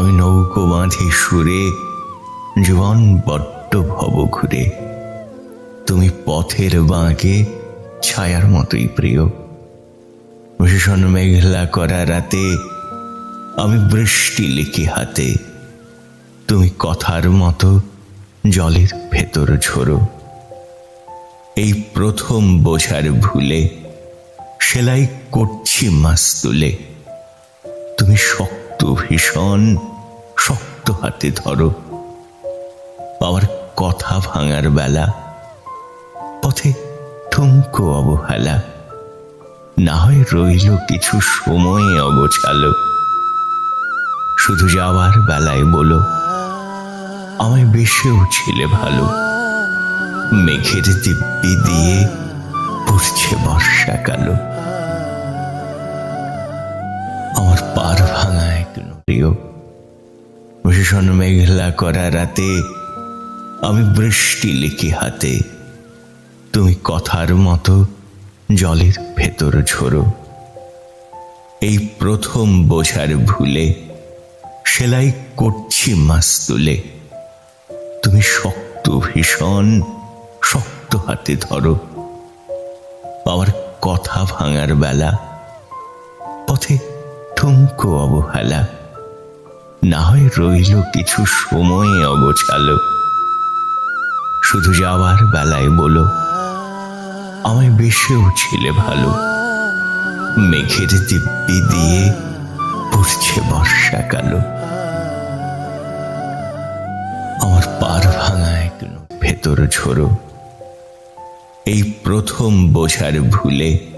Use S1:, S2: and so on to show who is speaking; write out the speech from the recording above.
S1: আমি নৌকো বাঁধি সুরে, জীবন বড্ড ভব ঘুরে। তুমি পথের বাঁকে ছায়ার মতোই প্রিয়। ভীষণ মেঘলা করা রাতে আমি বৃষ্টি লিখি হাতে। তুমি কথার মতো জলের ভেতর ঝোরো। এই প্রথম বোঝার ভুলে সেলাই করছি মাস তুলে। তুমি শক্ত ভীষণ শক্ত হাতে ধরো। আমার কথা ভাঙার বেলা, পথে ঠুমকো অবহেলা। না হয় রইল কিছু সময় অগোছালো। শুধু যাওয়ার বেলায় বলো, আমায় বেশেও ছিলে ভালো। মেঘের দিব্যি দিয়ে পড়ছে বর্ষাকালো। আমার পার ভাঙা এক প্রিয় ভীষণ মেঘলা করা রাতে আমি বৃষ্টি লিখি হাতে। তুমি কথার মতো জলের ভেতর ঝোরো। এই প্রথম বোঝার ভুলে সেলাই করছি মাস তুলে তুমি শক্ত ভীষণ শক্ত হাতে ধরো। আমার কথা ভাঙার বেলা পথে ঠুমকো অবহেলা। না হয় রইল কিছু সময় অগোছালো। শুধু যাওয়ার বেলায় বলো, আমায় বেশেও ছিলে ভালো। মেঘের দিব্যি দিয়ে পড়ছে বর্ষাকালো। আমার পার ভাঙা এক ভেতর ঝোরো এই প্রথম বোঝার ভুলে